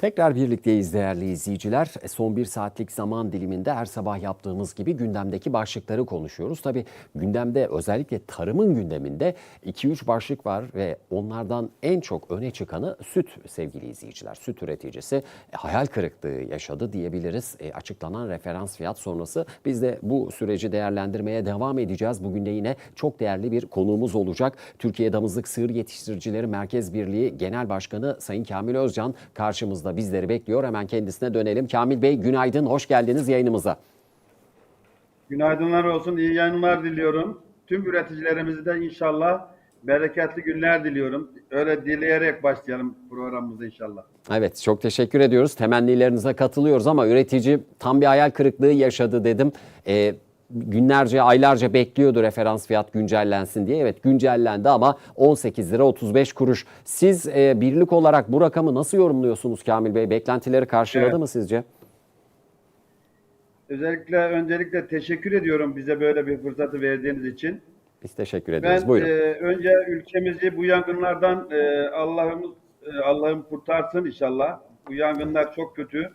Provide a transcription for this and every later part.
Tekrar birlikteyiz değerli izleyiciler. E, Son bir saatlik zaman diliminde her sabah yaptığımız gibi gündemdeki başlıkları konuşuyoruz. Tabii gündemde özellikle tarımın gündeminde 2-3 başlık var ve onlardan en çok öne çıkanı süt sevgili izleyiciler. Süt üreticisi e, hayal kırıklığı yaşadı diyebiliriz. E, açıklanan referans fiyat sonrası biz de bu süreci değerlendirmeye devam edeceğiz. Bugün de yine çok değerli bir konuğumuz olacak. Türkiye Damızlık Sığır Yetiştiricileri Merkez Birliği Genel Başkanı Sayın Kamil Özcan karşımızda bizleri bekliyor. Hemen kendisine dönelim. Kamil Bey günaydın, hoş geldiniz yayınımıza. Günaydınlar olsun, iyi yayınlar diliyorum. Tüm üreticilerimize de inşallah bereketli günler diliyorum. Öyle dileyerek başlayalım programımıza inşallah. Evet çok teşekkür ediyoruz. Temennilerinize katılıyoruz ama üretici tam bir hayal kırıklığı yaşadı dedim. Ee, günlerce, aylarca bekliyordu referans fiyat güncellensin diye. Evet güncellendi ama 18 lira 35 kuruş. Siz e, birlik olarak bu rakamı nasıl yorumluyorsunuz Kamil Bey? Beklentileri karşıladı Evet. mı sizce? Özellikle öncelikle teşekkür ediyorum bize böyle bir fırsatı verdiğiniz için. Biz teşekkür ediyoruz. Ben Buyurun. e, önce ülkemizi bu yangınlardan e, Allah'ımız e, Allah'ım kurtarsın inşallah. Bu yangınlar çok kötü.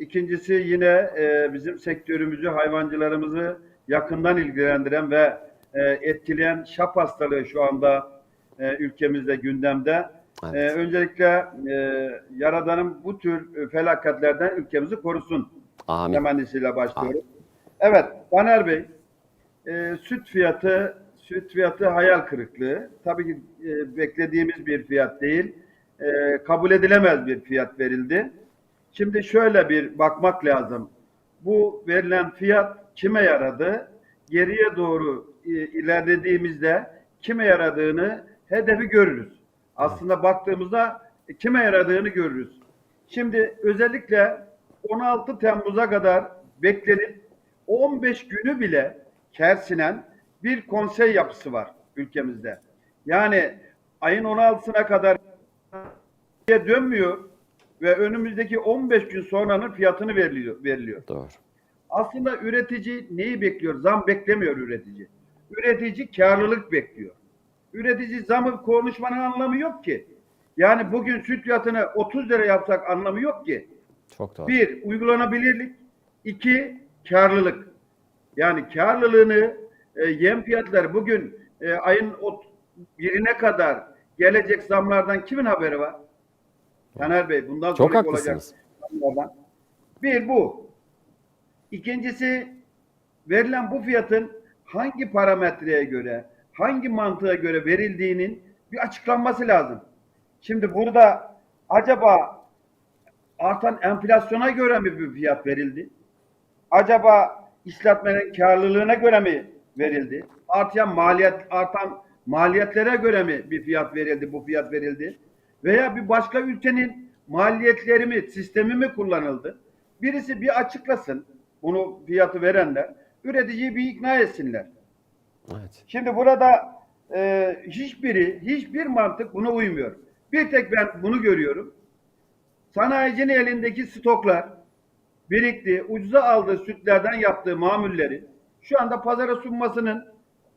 İkincisi yine e, bizim sektörümüzü, hayvancılarımızı yakından ilgilendiren ve e, etkileyen şap hastalığı şu anda e, ülkemizde gündemde. Evet. E, öncelikle e, Yaradan'ın bu tür e, felaketlerden ülkemizi korusun Amin. temennisiyle başlıyoruz. Evet, Taner Bey, e, süt fiyatı süt fiyatı hayal kırıklığı. Tabii ki e, beklediğimiz bir fiyat değil. E, kabul edilemez bir fiyat verildi. Şimdi şöyle bir bakmak lazım. Bu verilen fiyat kime yaradı? Geriye doğru e, ilerlediğimizde kime yaradığını hedefi görürüz. Aslında baktığımızda e, kime yaradığını görürüz. Şimdi özellikle 16 Temmuz'a kadar beklenip 15 günü bile kersinen bir konsey yapısı var ülkemizde. Yani ayın 16'sına kadar dönmüyor ve önümüzdeki 15 gün sonranın fiyatını veriliyor. veriliyor. Doğru. Aslında üretici neyi bekliyor? Zam beklemiyor üretici. Üretici karlılık bekliyor. Üretici zamı konuşmanın anlamı yok ki. Yani bugün süt fiyatını 30 lira yapsak anlamı yok ki. Çok doğru. Bir, uygulanabilirlik. iki karlılık. Yani karlılığını e, yem fiyatları bugün e, ayın birine kadar gelecek zamlardan kimin haberi var? Taner Bey bundan Çok haklısınız. zamlardan. Bir bu. İkincisi verilen bu fiyatın hangi parametreye göre, hangi mantığa göre verildiğinin bir açıklanması lazım. Şimdi burada acaba artan enflasyona göre mi bir fiyat verildi? Acaba işletmenin karlılığına göre mi verildi? Artan maliyet artan maliyetlere göre mi bir fiyat verildi, bu fiyat verildi? Veya bir başka ülkenin maliyetleri mi, sistemi mi kullanıldı? Birisi bir açıklasın bunu fiyatı verenler, üreticiyi bir ikna etsinler. Evet. Şimdi burada e, hiçbiri, hiçbir mantık buna uymuyor. Bir tek ben bunu görüyorum. Sanayicinin elindeki stoklar birikti, ucuza aldığı sütlerden yaptığı mamulleri şu anda pazara sunmasının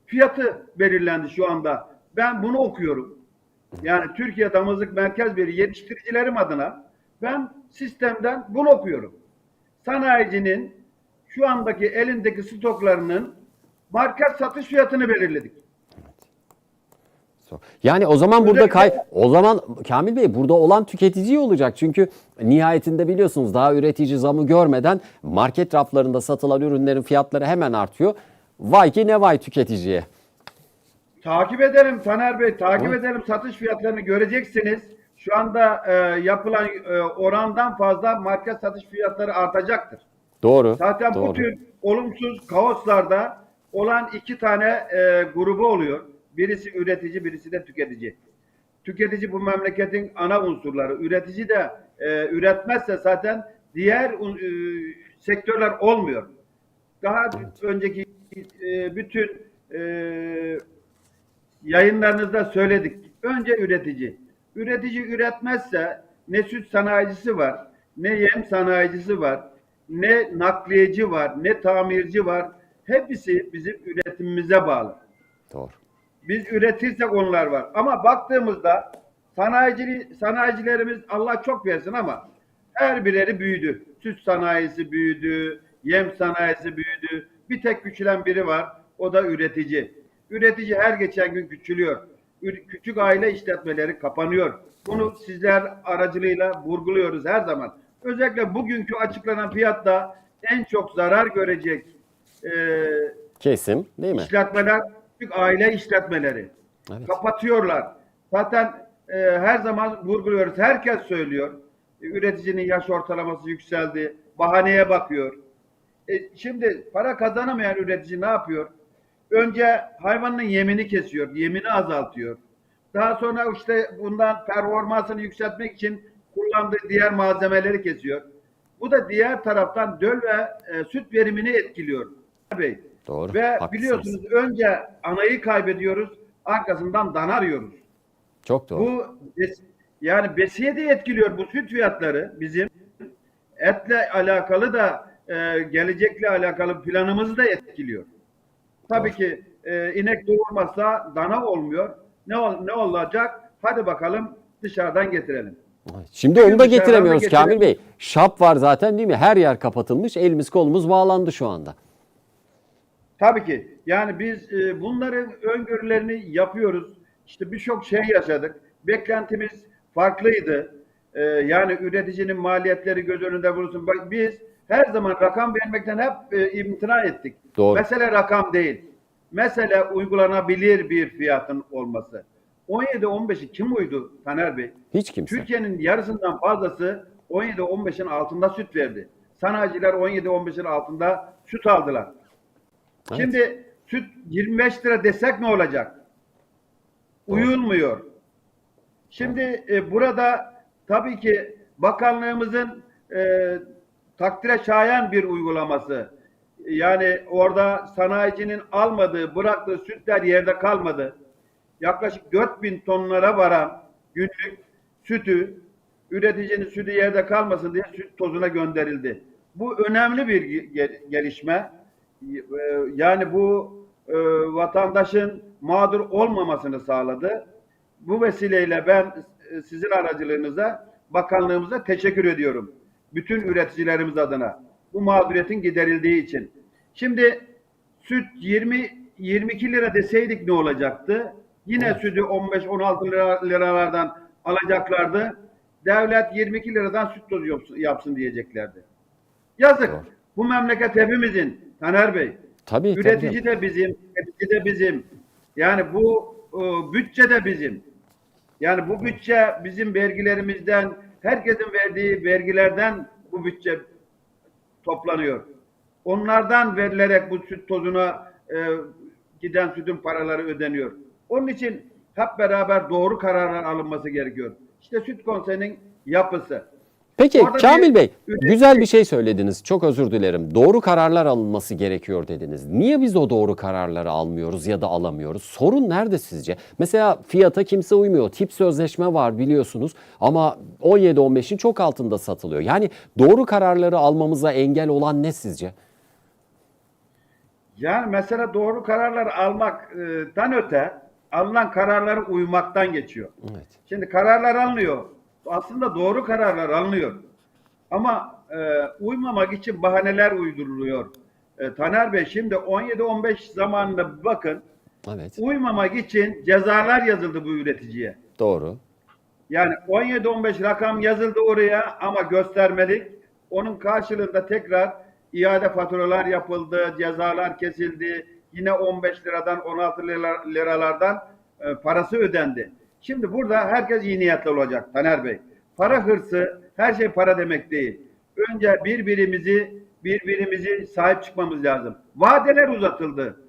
fiyatı belirlendi şu anda. Ben bunu okuyorum. Yani Türkiye Damızlık Merkez Birliği yetiştiricilerim adına ben sistemden bunu okuyorum. Sanayicinin şu andaki elindeki stoklarının market satış fiyatını belirledik. Yani o zaman burada kay o zaman Kamil Bey burada olan tüketici olacak. Çünkü nihayetinde biliyorsunuz daha üretici zamı görmeden market raflarında satılan ürünlerin fiyatları hemen artıyor. Vay ki ne vay tüketiciye. Takip edelim Taner Bey, takip Hı. edelim satış fiyatlarını göreceksiniz. Şu anda e, yapılan e, orandan fazla market satış fiyatları artacaktır. Doğru. Zaten doğru. bu tür olumsuz kaoslarda olan iki tane e, grubu oluyor. Birisi üretici, birisi de tüketici. Tüketici bu memleketin ana unsurları. Üretici de e, üretmezse zaten diğer e, sektörler olmuyor. Daha önceki e, bütün e, yayınlarınızda söyledik. Önce üretici. Üretici üretmezse ne süt sanayicisi var, ne yem sanayicisi var, ne nakliyeci var, ne tamirci var. Hepsi bizim üretimimize bağlı. Doğru. Biz üretirsek onlar var. Ama baktığımızda sanayici, sanayicilerimiz Allah çok versin ama her bireri büyüdü. Süt sanayisi büyüdü, yem sanayisi büyüdü. Bir tek küçülen biri var. O da üretici. Üretici her geçen gün küçülüyor. Küçük aile işletmeleri kapanıyor. Bunu sizler aracılığıyla vurguluyoruz her zaman. Özellikle bugünkü açıklanan fiyatta en çok zarar görecek e, Kesim değil mi? işletmeler küçük aile işletmeleri. Evet. Kapatıyorlar. Zaten e, her zaman vurguluyoruz. Herkes söylüyor. E, üreticinin yaş ortalaması yükseldi. Bahaneye bakıyor. E, şimdi para kazanamayan üretici ne yapıyor? Önce hayvanın yemini kesiyor. Yemini azaltıyor. Daha sonra işte bundan performansını yükseltmek için kullandığı diğer malzemeleri kesiyor. Bu da diğer taraftan döl ve e, süt verimini etkiliyor. Bey. Doğru. Ve haklısınız. biliyorsunuz önce anayı kaybediyoruz, arkasından dana arıyoruz. Çok doğru. Bu yani besiye de etkiliyor bu süt fiyatları bizim. Etle alakalı da e, gelecekle alakalı planımızı da etkiliyor. Tabii Doğru. ki e, inek doğurmazsa dana olmuyor. Ne ol, ne olacak? Hadi bakalım dışarıdan getirelim. Şimdi onu da getiremiyoruz getirelim. Kamil Bey. Şap var zaten değil mi? Her yer kapatılmış. Elimiz kolumuz bağlandı şu anda. Tabii ki. Yani biz e, bunların öngörülerini yapıyoruz. İşte birçok şey yaşadık. Beklentimiz farklıydı. E, yani üreticinin maliyetleri göz önünde bulunsun. Bak biz her zaman rakam vermekten hep e, imtina ettik. Doğru. Mesele rakam değil. Mesele uygulanabilir bir fiyatın olması. 17-15'i kim uydu Taner Bey? Hiç kimse. Türkiye'nin yarısından fazlası 17-15'in altında süt verdi. Sanayiciler 17-15'in altında süt aldılar. Evet. Şimdi süt 25 lira desek ne olacak? Doğru. Uyulmuyor. Şimdi e, burada tabii ki bakanlığımızın e, takdire şayan bir uygulaması. Yani orada sanayicinin almadığı, bıraktığı sütler yerde kalmadı. Yaklaşık 4000 tonlara varan günlük sütü üreticinin sütü yerde kalmasın diye süt tozuna gönderildi. Bu önemli bir ge- gelişme. Ee, Yani bu e, vatandaşın mağdur olmamasını sağladı. Bu vesileyle ben e, sizin aracılığınıza bakanlığımıza teşekkür ediyorum. Bütün üreticilerimiz adına. Bu mağduriyetin giderildiği için. Şimdi süt 20 22 lira deseydik ne olacaktı? Yine Evet. sütü 15-16 lira, liralardan alacaklardı. Devlet 22 liradan süt tozu yapsın, yapsın diyeceklerdi. Yazık. Doğru. Bu memleket hepimizin Taner Bey. Tabii, tabii. Üretici de bizim, tüketici de bizim. Yani bu e, bütçe de bizim. Yani bu bütçe bizim vergilerimizden, herkesin verdiği vergilerden bu bütçe toplanıyor. Onlardan verilerek bu süt tozuna e, giden sütün paraları ödeniyor. Onun için hep beraber doğru kararlar alınması gerekiyor. İşte süt konseyinin yapısı. Peki Orada Kamil bir Bey güzel bir şey söylediniz. Çok özür dilerim. Doğru kararlar alınması gerekiyor dediniz. Niye biz o doğru kararları almıyoruz ya da alamıyoruz? Sorun nerede sizce? Mesela fiyata kimse uymuyor. Tip sözleşme var biliyorsunuz ama 17-15'in çok altında satılıyor. Yani doğru kararları almamıza engel olan ne sizce? Yani mesela doğru kararlar almaktan öte alınan kararlara uymaktan geçiyor. Evet. Şimdi kararlar alınıyor. Aslında doğru kararlar alınıyor. Ama e, uymamak için bahaneler uyduruluyor. E, Taner Bey şimdi 17-15 zamanında bakın. Evet. Uymamak için cezalar yazıldı bu üreticiye. Doğru. Yani 17-15 rakam yazıldı oraya ama göstermelik. Onun karşılığında tekrar iade faturalar yapıldı, cezalar kesildi. Yine 15 liradan 16 lira- liralardan e, parası ödendi. Şimdi burada herkes iyi niyetli olacak Taner Bey. Para hırsı her şey para demek değil. Önce birbirimizi birbirimizi sahip çıkmamız lazım. Vadeler uzatıldı.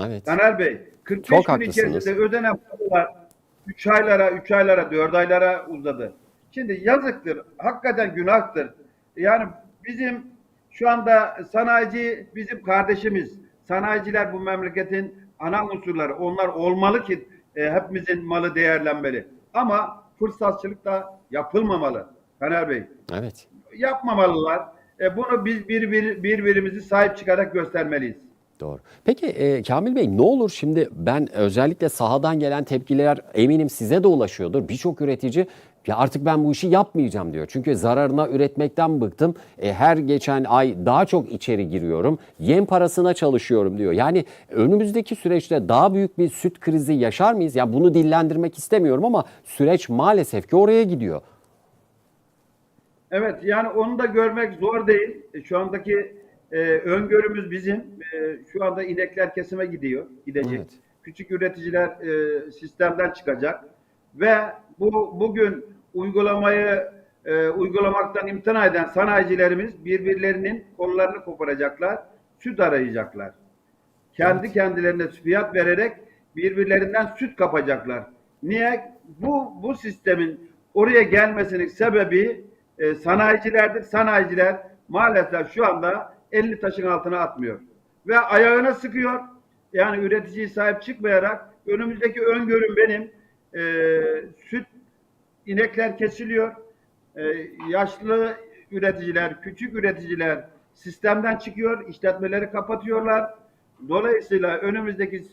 Evet. Taner Bey 45 Çok gün haklısınız. içerisinde ödenen paralar 3 aylara, 3 aylara, 4 aylara uzadı. Şimdi yazıktır, hakikaten günahtır. Yani bizim şu anda sanayici bizim kardeşimiz. Sanayiciler bu memleketin ana unsurları. Onlar olmalı ki e, hepimizin malı değerlenmeli. Ama fırsatçılık da yapılmamalı Taner Bey. Evet. Yapmamalılar. E, bunu biz birbir, birbirimizi sahip çıkarak göstermeliyiz. Doğru. Peki e, Kamil Bey ne olur şimdi ben özellikle sahadan gelen tepkiler eminim size de ulaşıyordur. Birçok üretici Ya artık ben bu işi yapmayacağım diyor. Çünkü zararına üretmekten bıktım. E, her geçen ay daha çok içeri giriyorum. Yem parasına çalışıyorum diyor. Yani önümüzdeki süreçte daha büyük bir süt krizi yaşar mıyız? Ya bunu dillendirmek istemiyorum ama süreç maalesef ki oraya gidiyor. Evet yani onu da görmek zor değil. E, Şu andaki e, öngörümüz bizim. E, şu anda inekler kesime gidiyor, gidecek. Evet. Küçük üreticiler e, sistemden çıkacak ve bu bugün uygulamayı e, uygulamaktan imtina eden sanayicilerimiz birbirlerinin kollarını koparacaklar, süt arayacaklar. Kendi kendilerine fiyat vererek birbirlerinden süt kapacaklar. Niye? Bu bu sistemin oraya gelmesinin sebebi e, sanayicilerdir. Sanayiciler maalesef şu anda elini taşın altına atmıyor. Ve ayağına sıkıyor. Yani üreticiye sahip çıkmayarak önümüzdeki öngörüm benim e, süt inekler kesiliyor. E, yaşlı üreticiler, küçük üreticiler sistemden çıkıyor. işletmeleri kapatıyorlar. Dolayısıyla önümüzdeki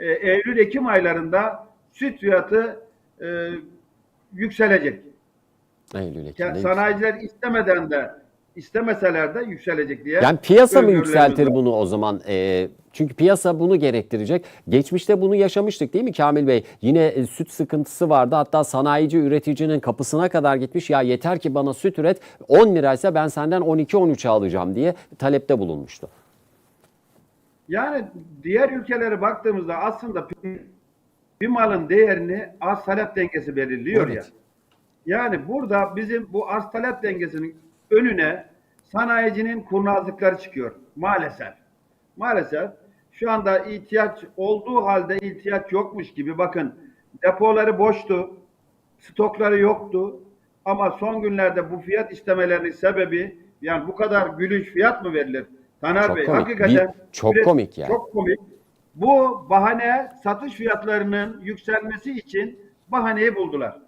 e, Eylül-Ekim aylarında süt fiyatı e, yükselecek. Eylül, Ekim'de Yani sanayiciler istemeden de istemeseler de yükselecek diye. Yani piyasa mı yükseltir bunu o zaman? Ee, çünkü piyasa bunu gerektirecek. Geçmişte bunu yaşamıştık değil mi Kamil Bey? Yine e, süt sıkıntısı vardı. Hatta sanayici üreticinin kapısına kadar gitmiş. Ya yeter ki bana süt üret 10 liraysa ben senden 12-13'e alacağım diye talepte bulunmuştu. Yani diğer ülkelere baktığımızda aslında bir malın değerini arz talep dengesi belirliyor Evet. ya. Yani burada bizim bu arz talep dengesinin önüne sanayicinin kurnazlıkları çıkıyor maalesef. Maalesef şu anda ihtiyaç olduğu halde ihtiyaç yokmuş gibi bakın depoları boştu, stokları yoktu ama son günlerde bu fiyat istemelerinin sebebi yani bu kadar gülüş fiyat mı verilir? Taner Çok Bey komik. hakikaten Bir- çok komik yani. Çok komik. Bu bahane satış fiyatlarının yükselmesi için bahaneyi buldular.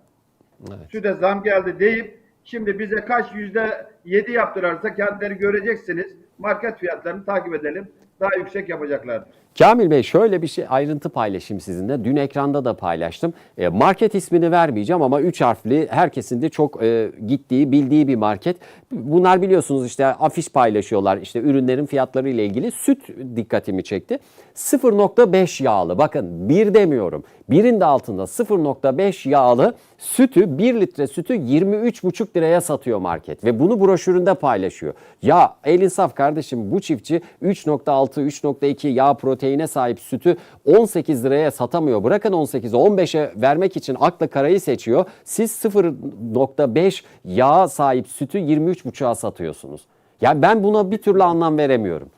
Evet. Süte zam geldi deyip şimdi bize kaç yüzde yedi yaptırarsa kendileri göreceksiniz. Market fiyatlarını takip edelim. Daha yüksek yapacaklardır. Kamil Bey şöyle bir şey ayrıntı paylaşayım sizinle. Dün ekranda da paylaştım. E, market ismini vermeyeceğim ama 3 harfli herkesin de çok e, gittiği, bildiği bir market. Bunlar biliyorsunuz işte afiş paylaşıyorlar işte ürünlerin fiyatları ile ilgili. Süt dikkatimi çekti. 0.5 yağlı bakın bir demiyorum. Birin de altında 0.5 yağlı sütü 1 litre sütü 23,5 liraya satıyor market ve bunu broşüründe paylaşıyor. Ya el insaf kardeşim bu çiftçi 3.6 3.2 yağ proteine sahip sütü 18 liraya satamıyor. Bırakın 18'e 15'e vermek için akla karayı seçiyor. Siz 0.5 yağ sahip sütü 23,5'a satıyorsunuz. Yani ben buna bir türlü anlam veremiyorum.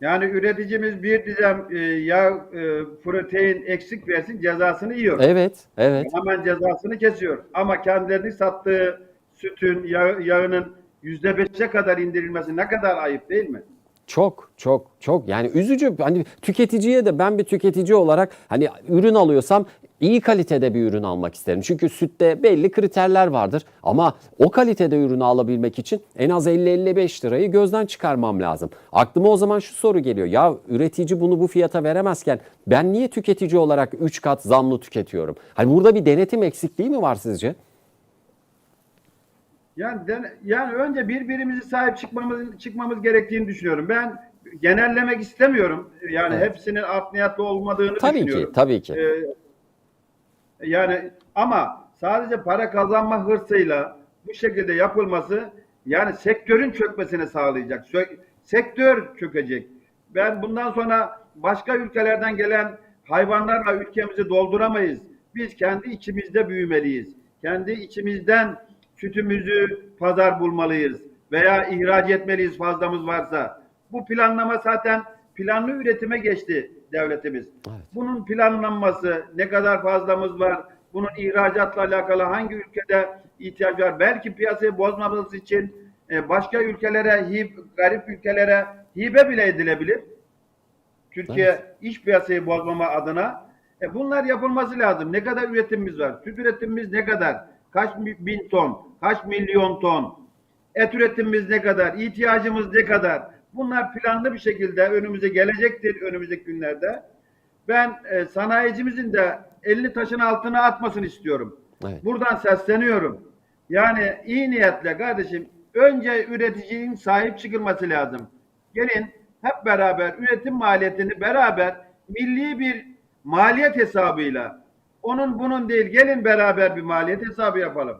Yani üreticimiz bir dizem e, yağ, e, protein eksik versin cezasını yiyor. Evet, evet. Hemen cezasını kesiyor. Ama kendilerini sattığı sütün, yağ, yağının yüzde beşe kadar indirilmesi ne kadar ayıp değil mi? Çok çok çok yani üzücü hani tüketiciye de ben bir tüketici olarak hani ürün alıyorsam iyi kalitede bir ürün almak isterim. Çünkü sütte belli kriterler vardır ama o kalitede ürünü alabilmek için en az 50-55 lirayı gözden çıkarmam lazım. Aklıma o zaman şu soru geliyor. Ya üretici bunu bu fiyata veremezken ben niye tüketici olarak 3 kat zamlı tüketiyorum? Hani burada bir denetim eksikliği mi var sizce? Yani den- yani önce birbirimize sahip çıkmamız çıkmamız gerektiğini düşünüyorum. Ben genellemek istemiyorum. Yani Evet. hepsinin art niyetli olmadığını Tabii düşünüyorum. ki, tabii ki. Ee, yani ama sadece para kazanma hırsıyla bu şekilde yapılması yani sektörün çökmesini sağlayacak. Sektör çökecek. Ben bundan sonra başka ülkelerden gelen hayvanlarla ülkemizi dolduramayız. Biz kendi içimizde büyümeliyiz. Kendi içimizden sütümüzü pazar bulmalıyız veya ihraç etmeliyiz fazlamız varsa. Bu planlama zaten planlı üretime geçti devletimiz. Bunun planlanması, ne kadar fazlamız var, bunun ihracatla alakalı hangi ülkede ihtiyaç var, belki piyasayı bozmamız için e, başka ülkelere, hib, garip ülkelere hibe bile edilebilir. Türkiye Evet. iş piyasayı bozmama adına. E, bunlar yapılması lazım. Ne kadar üretimimiz var? Süt üretimimiz ne kadar? Kaç bin ton? Kaç milyon ton? Et üretimimiz ne kadar? İhtiyacımız ne kadar? Bunlar planlı bir şekilde önümüze gelecektir önümüzdeki günlerde. Ben e, sanayicimizin de elini taşın altına atmasını istiyorum. Evet. Buradan sesleniyorum. Yani iyi niyetle kardeşim önce üreticinin sahip çıkılması lazım. Gelin hep beraber üretim maliyetini beraber milli bir maliyet hesabıyla onun bunun değil gelin beraber bir maliyet hesabı yapalım.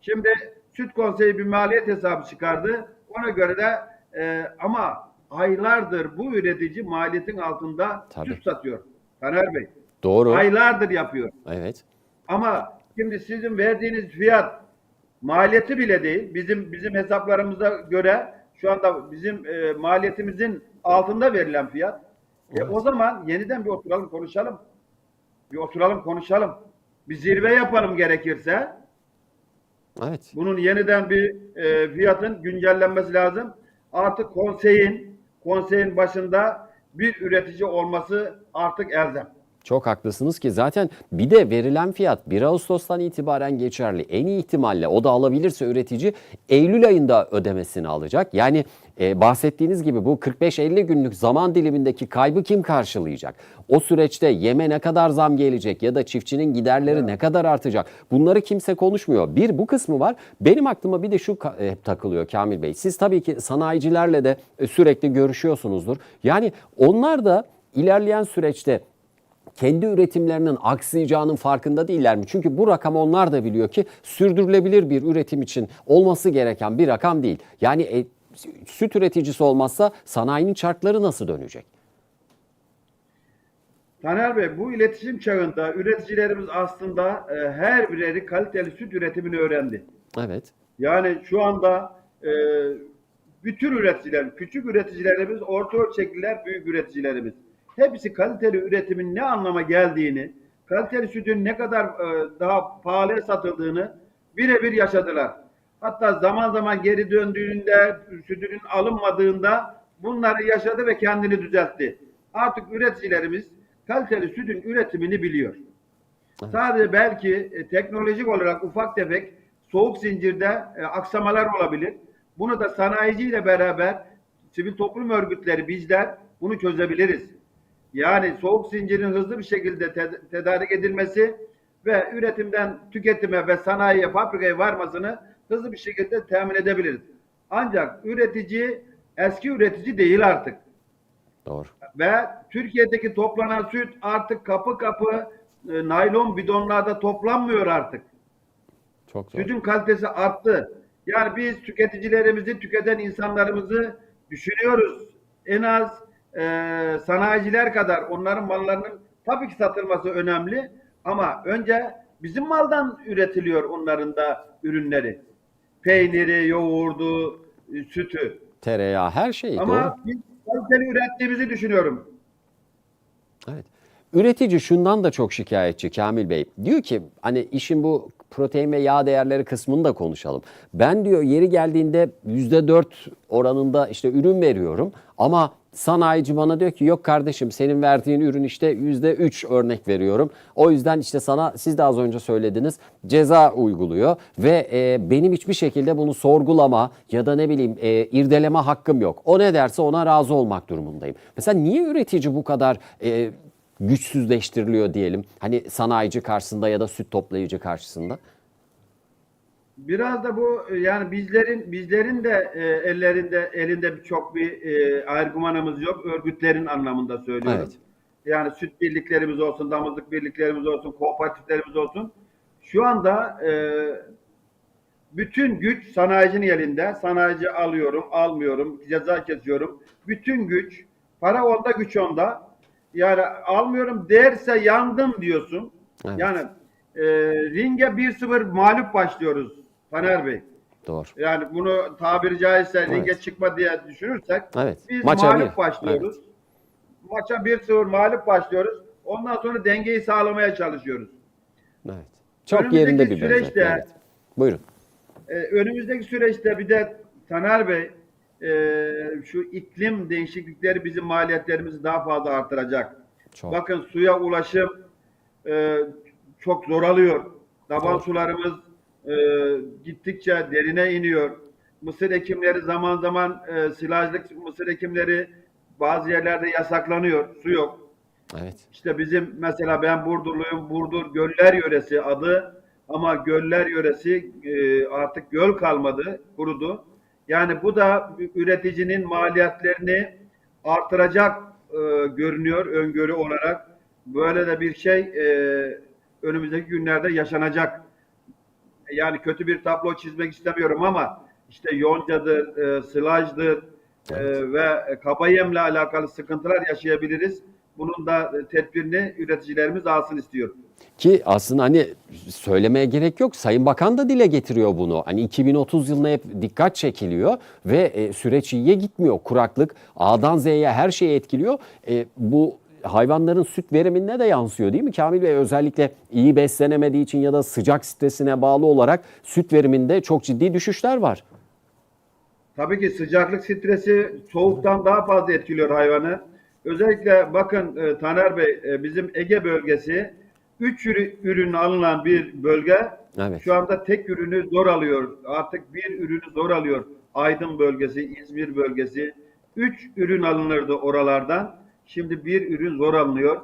Şimdi Süt Konseyi bir maliyet hesabı çıkardı. Ona göre de e, ama aylardır bu üretici maliyetin altında Tabii. süt satıyor. Taner Bey. Doğru. Aylardır yapıyor. Evet. Ama şimdi sizin verdiğiniz fiyat maliyeti bile değil. Bizim bizim hesaplarımıza göre şu anda bizim e, maliyetimizin altında verilen fiyat. E, Evet. o zaman yeniden bir oturalım konuşalım. Bir oturalım konuşalım. Bir zirve yapalım gerekirse. Evet. Bunun yeniden bir e, fiyatın güncellenmesi lazım. Artık konseyin konseyin başında bir üretici olması artık elzem. Çok haklısınız ki zaten bir de verilen fiyat 1 Ağustos'tan itibaren geçerli. En iyi ihtimalle o da alabilirse üretici Eylül ayında ödemesini alacak. Yani e, bahsettiğiniz gibi bu 45-50 günlük zaman dilimindeki kaybı kim karşılayacak? O süreçte yeme ne kadar zam gelecek ya da çiftçinin giderleri ne kadar artacak? Bunları kimse konuşmuyor. Bir bu kısmı var. Benim aklıma bir de şu hep takılıyor Kamil Bey. Siz tabii ki sanayicilerle de e, sürekli görüşüyorsunuzdur. Yani onlar da ilerleyen süreçte kendi üretimlerinin aksayacağının farkında değiller mi? Çünkü bu rakam onlar da biliyor ki sürdürülebilir bir üretim için olması gereken bir rakam değil. Yani e, süt üreticisi olmazsa sanayinin çarkları nasıl dönecek? Taner Bey bu iletişim çağında üreticilerimiz aslında e, her bireri kaliteli süt üretimini öğrendi. Evet. Yani şu anda e, bütün üreticiler, küçük üreticilerimiz, orta ölçekliler, büyük üreticilerimiz. Hepsi kaliteli üretimin ne anlama geldiğini, kaliteli sütün ne kadar e, daha pahalıya satıldığını birebir yaşadılar. Hatta zaman zaman geri döndüğünde, sütünün alınmadığında bunları yaşadı ve kendini düzeltti. Artık üreticilerimiz kaliteli sütün üretimini biliyor. Sadece belki e, teknolojik olarak ufak tefek soğuk zincirde e, aksamalar olabilir. Bunu da sanayiciyle beraber sivil toplum örgütleri bizler bunu çözebiliriz. Yani soğuk zincirin hızlı bir şekilde te- tedarik edilmesi ve üretimden tüketime ve sanayiye, fabrikaya varmasını hızlı bir şekilde temin edebiliriz. Ancak üretici eski üretici değil artık Doğru. ve Türkiye'deki toplanan süt artık kapı kapı e, naylon bidonlarda toplanmıyor artık. Çok doğru. Sütün kalitesi arttı. Yani biz tüketicilerimizi, tüketen insanlarımızı düşünüyoruz. En az e, sanayiciler kadar onların mallarının tabii ki satılması önemli ama önce bizim maldan üretiliyor onların da ürünleri. Peyniri, yoğurdu, e, sütü. Tereyağı her şey Ama doğru. biz kaliteli ürettiğimizi düşünüyorum. Evet. Üretici şundan da çok şikayetçi Kamil Bey. Diyor ki hani işin bu protein ve yağ değerleri kısmını da konuşalım. Ben diyor yeri geldiğinde %4 oranında işte ürün veriyorum ama sanayici bana diyor ki yok kardeşim senin verdiğin ürün işte %3 örnek veriyorum. O yüzden işte sana siz de az önce söylediniz ceza uyguluyor ve e, benim hiçbir şekilde bunu sorgulama ya da ne bileyim e, irdeleme hakkım yok. O ne derse ona razı olmak durumundayım. Mesela niye üretici bu kadar e, güçsüzleştiriliyor diyelim. Hani sanayici karşısında ya da süt toplayıcı karşısında. Biraz da bu e, yani bizlerin bizlerin de e, ellerinde elinde çok bir e, argümanımız yok. Örgütlerin anlamında söylüyorum. Evet. Yani süt birliklerimiz olsun, damızlık birliklerimiz olsun, kooperatiflerimiz olsun. Şu anda e, bütün güç sanayicinin elinde. Sanayici alıyorum, almıyorum, ceza kesiyorum. Bütün güç, para onda, güç onda. Yani almıyorum derse yandım diyorsun. Evet. Yani e, ringe 1-0 mağlup başlıyoruz Taner Bey. Doğru. Yani bunu tabiri caizse Evet. ringe çıkma diye düşünürsek Evet. biz Maça mağlup bir. başlıyoruz. Maça 1-0 mağlup başlıyoruz. Ondan sonra dengeyi sağlamaya çalışıyoruz. Evet. Çok Önümüzdeki yerinde bir süreçte- benzetme. Evet. Buyurun. Ee, önümüzdeki süreçte bir de Taner Bey e, şu iklim değişiklikleri bizim maliyetlerimizi daha fazla artıracak. Çok. Bakın suya ulaşım e, çok zor alıyor. Taban sularımız e, gittikçe derine iniyor. Mısır ekimleri zaman zaman e, silajlık mısır ekimleri bazı yerlerde yasaklanıyor. Su yok. Evet. İşte bizim mesela ben Burdurluyum. Burdur Göller Yöresi adı Ama göller yöresi e, artık göl kalmadı, kurudu. Yani bu da üreticinin maliyetlerini artıracak e, görünüyor öngörü olarak. Böyle de bir şey e, önümüzdeki günlerde yaşanacak. Yani kötü bir tablo çizmek istemiyorum ama işte yoncadır, e, sılajdır e, ve kaba yemle alakalı sıkıntılar yaşayabiliriz. Bunun da e, tedbirini üreticilerimiz alsın istiyorum. Ki aslında hani söylemeye gerek yok. Sayın Bakan da dile getiriyor bunu. Hani 2030 yılına hep dikkat çekiliyor ve e, süreç iyiye gitmiyor. Kuraklık A'dan Z'ye her şeyi etkiliyor. E, bu hayvanların süt verimine de yansıyor değil mi Kamil Bey? Özellikle iyi beslenemediği için ya da sıcak stresine bağlı olarak süt veriminde çok ciddi düşüşler var. Tabii ki sıcaklık stresi soğuktan daha fazla etkiliyor hayvanı. Özellikle bakın e, Taner Bey e, bizim Ege bölgesi 3 ürün alınan bir bölge. Evet. Şu anda tek ürünü zor alıyor. Artık bir ürünü zor alıyor. Aydın bölgesi, İzmir bölgesi. 3 ürün alınırdı oralardan. Şimdi bir ürün zor alınıyor.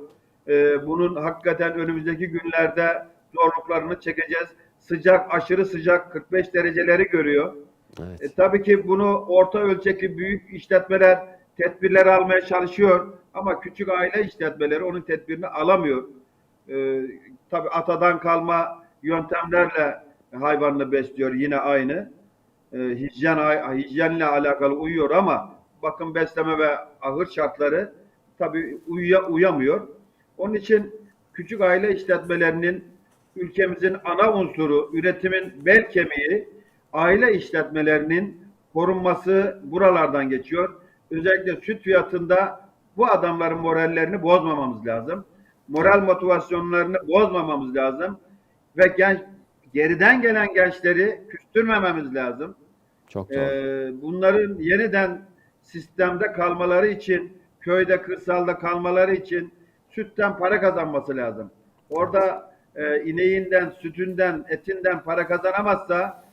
E, bunun hakikaten önümüzdeki günlerde zorluklarını çekeceğiz. Sıcak, aşırı sıcak 45 dereceleri görüyor. Evet. E, tabii ki bunu orta ölçekli büyük işletmeler tedbirler almaya çalışıyor ama küçük aile işletmeleri onun tedbirini alamıyor. E, tabii atadan kalma yöntemlerle hayvanını besliyor yine aynı. E, hijyen hijyenle alakalı uyuyor ama bakım besleme ve ahır şartları tabii uyuya, uyamıyor. Onun için küçük aile işletmelerinin ülkemizin ana unsuru, üretimin bel kemiği aile işletmelerinin korunması buralardan geçiyor. Özellikle süt fiyatında bu adamların morallerini bozmamamız lazım. Moral motivasyonlarını bozmamamız lazım. Ve genç, geriden gelen gençleri küstürmememiz lazım. Çok doğru. Ee, bunların yeniden sistemde kalmaları için, köyde, kırsalda kalmaları için sütten para kazanması lazım. Orada e, ineğinden, sütünden, etinden para kazanamazsa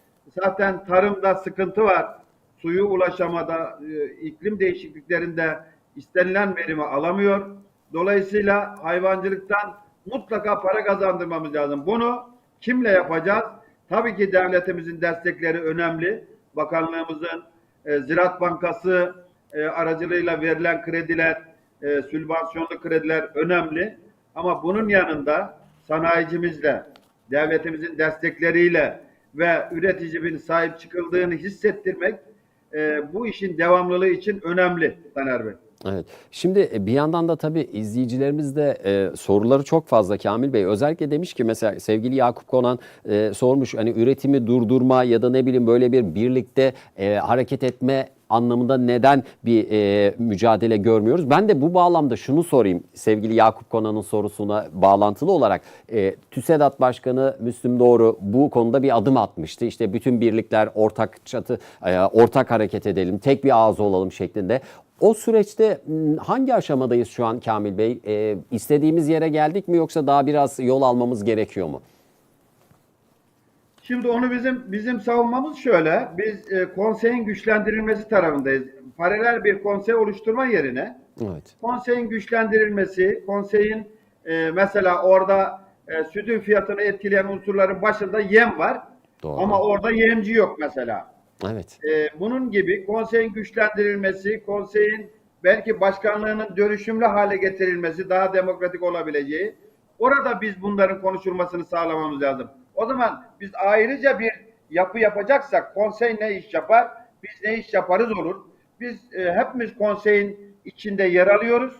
zaten tarımda sıkıntı var. Suyu ulaşamada, e, iklim değişikliklerinde istenilen verimi alamıyor. Dolayısıyla hayvancılıktan mutlaka para kazandırmamız lazım. Bunu kimle yapacağız? Tabii ki devletimizin destekleri önemli. Bakanlığımızın, e, Ziraat Bankası e, aracılığıyla verilen krediler, e, sübvansiyonlu krediler önemli. Ama bunun yanında sanayicimizle, devletimizin destekleriyle ve üreticinin sahip çıkıldığını hissettirmek e, bu işin devamlılığı için önemli Taner Bey. Evet. Şimdi e, bir yandan da tabii izleyicilerimiz de e, soruları çok fazla Kamil Bey. Özellikle demiş ki mesela sevgili Yakup Konan e, sormuş hani üretimi durdurma ya da ne bileyim böyle bir birlikte e, hareket etme anlamında neden bir e, mücadele görmüyoruz? Ben de bu bağlamda şunu sorayım sevgili Yakup Konan'ın sorusuna bağlantılı olarak. E, TÜSEDAT Başkanı Müslüm Doğru bu konuda bir adım atmıştı. İşte bütün birlikler ortak çatı, e, ortak hareket edelim, tek bir ağız olalım şeklinde. O süreçte hangi aşamadayız şu an Kamil Bey? E, istediğimiz yere geldik mi yoksa daha biraz yol almamız gerekiyor mu? Şimdi onu bizim bizim savunmamız şöyle. Biz e, konseyin güçlendirilmesi tarafındayız. Paralel bir konsey oluşturma yerine Evet. konseyin güçlendirilmesi, konseyin e, mesela orada e, sütün fiyatını etkileyen unsurların başında yem var. Doğru. Ama orada yemci yok mesela. Evet. E, bunun gibi konseyin güçlendirilmesi, konseyin belki başkanlığının dönüşümlü hale getirilmesi daha demokratik olabileceği. Orada biz bunların konuşulmasını sağlamamız lazım. O zaman biz ayrıca bir yapı yapacaksak konsey ne iş yapar, biz ne iş yaparız olur. Biz e, hepimiz konseyin içinde yer alıyoruz.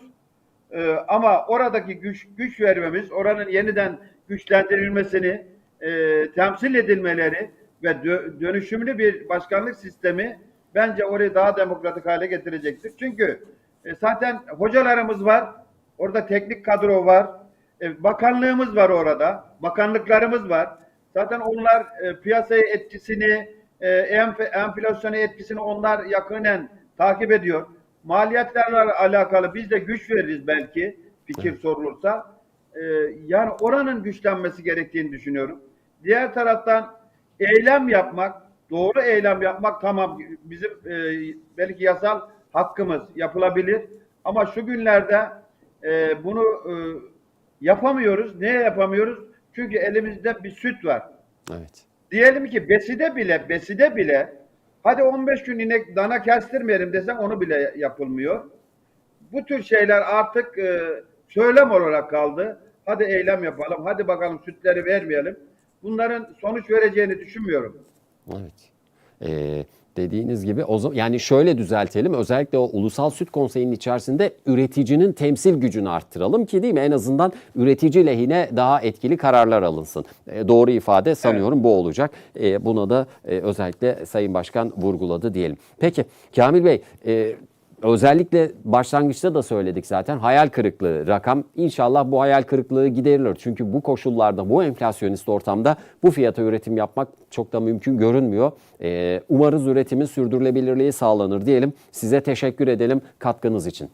E, ama oradaki güç güç vermemiz, oranın yeniden güçlendirilmesini, e, temsil edilmeleri ve dö- dönüşümlü bir başkanlık sistemi bence orayı daha demokratik hale getirecektir. Çünkü e, zaten hocalarımız var, orada teknik kadro var, e, bakanlığımız var orada, bakanlıklarımız var. Zaten onlar e, piyasaya etkisini, e, enf- enflasyona etkisini onlar yakinen takip ediyor. Maliyetlerle alakalı biz de güç veririz belki fikir sorulursa. E, yani oranın güçlenmesi gerektiğini düşünüyorum. Diğer taraftan eylem yapmak, doğru eylem yapmak tamam bizim e, belki yasal hakkımız yapılabilir. Ama şu günlerde e, bunu e, yapamıyoruz. Niye yapamıyoruz? Çünkü elimizde bir süt var. Evet. Diyelim ki beside bile beside bile hadi 15 gün inek dana kestirmeyelim desen onu bile yapılmıyor. Bu tür şeyler artık e, söylem olarak kaldı. Hadi eylem yapalım. Hadi bakalım sütleri vermeyelim. Bunların sonuç vereceğini düşünmüyorum. Evet. Ee, dediğiniz gibi o zaman yani şöyle düzeltelim. Özellikle o Ulusal Süt Konseyi'nin içerisinde üreticinin temsil gücünü arttıralım ki değil mi? En azından üretici lehine daha etkili kararlar alınsın. Ee, doğru ifade sanıyorum bu olacak. Ee, buna da e, özellikle Sayın Başkan vurguladı diyelim. Peki Kamil Bey e, Özellikle başlangıçta da söyledik zaten hayal kırıklığı rakam inşallah bu hayal kırıklığı giderilir. Çünkü bu koşullarda bu enflasyonist ortamda bu fiyata üretim yapmak çok da mümkün görünmüyor. Ee, umarız üretimin sürdürülebilirliği sağlanır diyelim. Size teşekkür edelim katkınız için.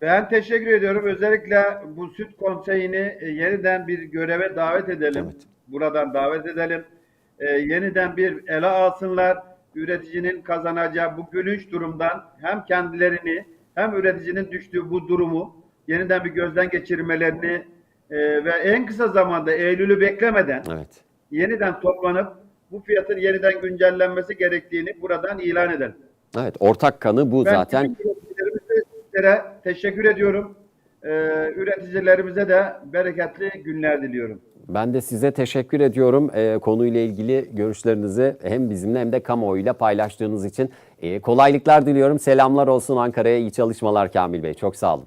Ben teşekkür ediyorum. Özellikle bu süt konseyini e, yeniden bir göreve davet edelim. Evet. Buradan davet edelim. E, yeniden bir ele alsınlar. Üreticinin kazanacağı bu gülünç durumdan hem kendilerini hem üreticinin düştüğü bu durumu yeniden bir gözden geçirmelerini e, ve en kısa zamanda Eylül'ü beklemeden Evet. yeniden toplanıp bu fiyatın yeniden güncellenmesi gerektiğini buradan ilan edelim. Evet ortak kanı bu Ben zaten. üreticilerimize teşekkür ediyorum. Ee, üreticilerimize de bereketli günler diliyorum. Ben de size teşekkür ediyorum e, konuyla ilgili görüşlerinizi hem bizimle hem de kamuoyuyla paylaştığınız için. E, kolaylıklar diliyorum. Selamlar olsun Ankara'ya. İyi çalışmalar Kamil Bey. Çok sağ olun.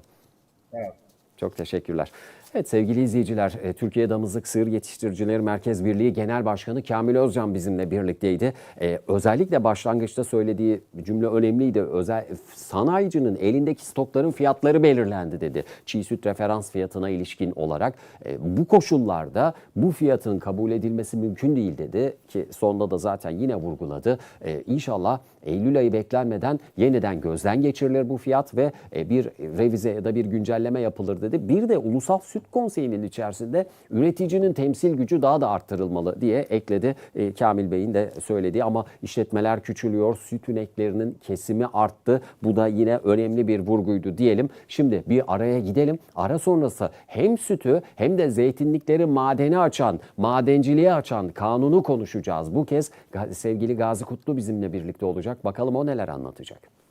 Evet. Çok teşekkürler. Evet sevgili izleyiciler, e, Türkiye Damızlık Sığır Yetiştiricileri Merkez Birliği Genel Başkanı Kamil Özcan bizimle birlikteydi. E, özellikle başlangıçta söylediği cümle önemliydi. Özel sanayicinin elindeki stokların fiyatları belirlendi dedi. Çiğ süt referans fiyatına ilişkin olarak E, bu koşullarda bu fiyatın kabul edilmesi mümkün değil dedi ki sonda da zaten yine vurguladı. E, İnşallah Eylül ayı beklenmeden yeniden gözden geçirilir bu fiyat ve e, bir revize ya da bir güncelleme yapılır dedi. Bir de Ulusal Süt Konseyi'nin içerisinde üreticinin temsil gücü daha da arttırılmalı diye ekledi e, Kamil Bey'in de söylediği ama işletmeler küçülüyor, süt üneklerinin kesimi arttı. Bu da yine önemli bir vurguydu diyelim. Şimdi bir araya gidelim. Ara sonrası hem sütü hem de zeytinlikleri madeni açan, madenciliğe açan kanunu konuşacağız. Bu kez sevgili Gazi Kutlu bizimle birlikte olacak. Bakalım o neler anlatacak.